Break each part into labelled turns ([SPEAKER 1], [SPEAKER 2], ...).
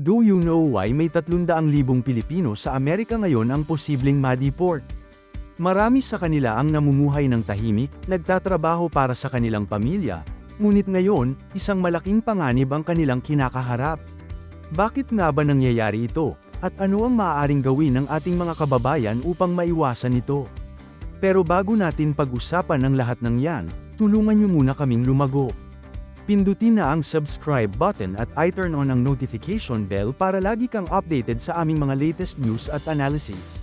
[SPEAKER 1] Do you know why may 300,000 Pilipino sa Amerika ngayon ang posibleng ma-deport? Marami sa kanila ang namumuhay ng tahimik, nagtatrabaho para sa kanilang pamilya, ngunit ngayon, isang malaking panganib ang kanilang kinakaharap. Bakit nga ba nangyayari ito? At ano ang maaaring gawin ng ating mga kababayan upang maiwasan ito? Pero bago natin pag-usapan ang lahat ng yan, tulungan niyo muna kaming lumago. Pindutin na ang subscribe button at i-turn on ang notification bell para lagi kang updated sa aming mga latest news at analysis.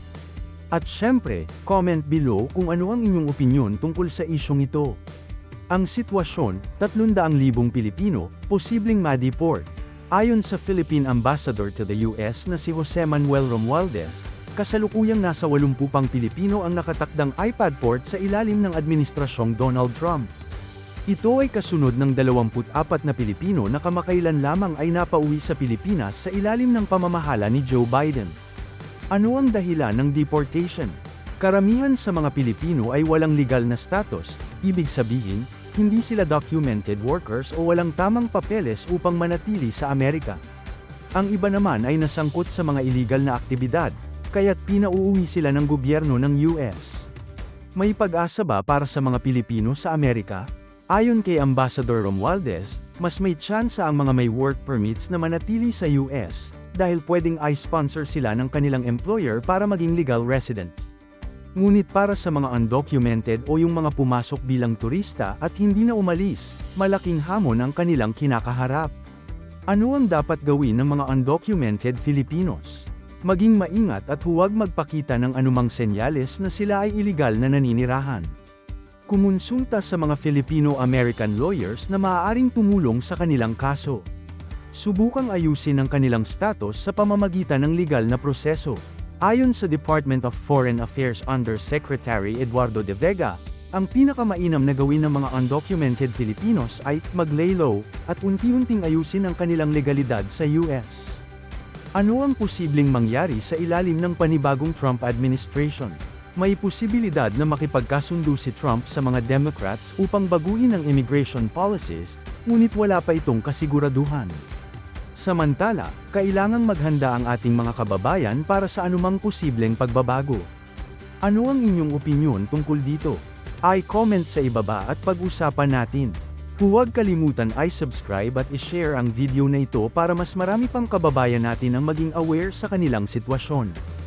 [SPEAKER 1] At syempre, comment below kung ano ang inyong opinyon tungkol sa isyong ito. Ang sitwasyon, 300,000 Pilipino, posibleng ma-deport. Ayon sa Philippine Ambassador to the US na si Jose Manuel Romualdez, kasalukuyang nasa 80 pang Pilipino ang nakatakdang iPad port sa ilalim ng administrasyong Donald Trump. Ito ay kasunod ng 24 na Pilipino na kamakailan lamang ay napauwi sa Pilipinas sa ilalim ng pamamahala ni Joe Biden. Ano ang dahilan ng deportation? Karamihan sa mga Pilipino ay walang legal na status, ibig sabihin, hindi sila documented workers o walang tamang papeles upang manatili sa Amerika. Ang iba naman ay nasangkot sa mga illegal na aktibidad, kaya't pinauuwi sila ng gobyerno ng US. May pag-asa ba para sa mga Pilipino sa Amerika? Ayon kay Ambassador Romualdez, mas may tsansa ang mga may work permits na manatili sa US, dahil pwedeng i-sponsor sila ng kanilang employer para maging legal residents. Ngunit para sa mga undocumented o yung mga pumasok bilang turista at hindi na umalis, malaking hamon ang kanilang kinakaharap. Ano ang dapat gawin ng mga undocumented Filipinos? Maging maingat at huwag magpakita ng anumang senyales na sila ay iligal na naninirahan. Kumonsulta sa mga Filipino-American lawyers na maaaring tumulong sa kanilang kaso. Subukang ayusin ang kanilang status sa pamamagitan ng legal na proseso. Ayon sa Department of Foreign Affairs Undersecretary Eduardo De Vega, ang pinakamainam na gawin ng mga undocumented Filipinos ay mag-lay low at unti-unting ayusin ang kanilang legalidad sa US. Ano ang posibleng mangyari sa ilalim ng panibagong Trump administration? May posibilidad na makipagkasundo si Trump sa mga Democrats upang baguhin ang immigration policies, ngunit wala pa itong kasiguraduhan. Samantala, kailangang maghanda ang ating mga kababayan para sa anumang posibleng pagbabago. Ano ang inyong opinyon tungkol dito? I-comment sa ibaba at pag-usapan natin. Huwag kalimutan i-subscribe at i-share ang video na ito para mas marami pang kababayan natin ang maging aware sa kanilang sitwasyon.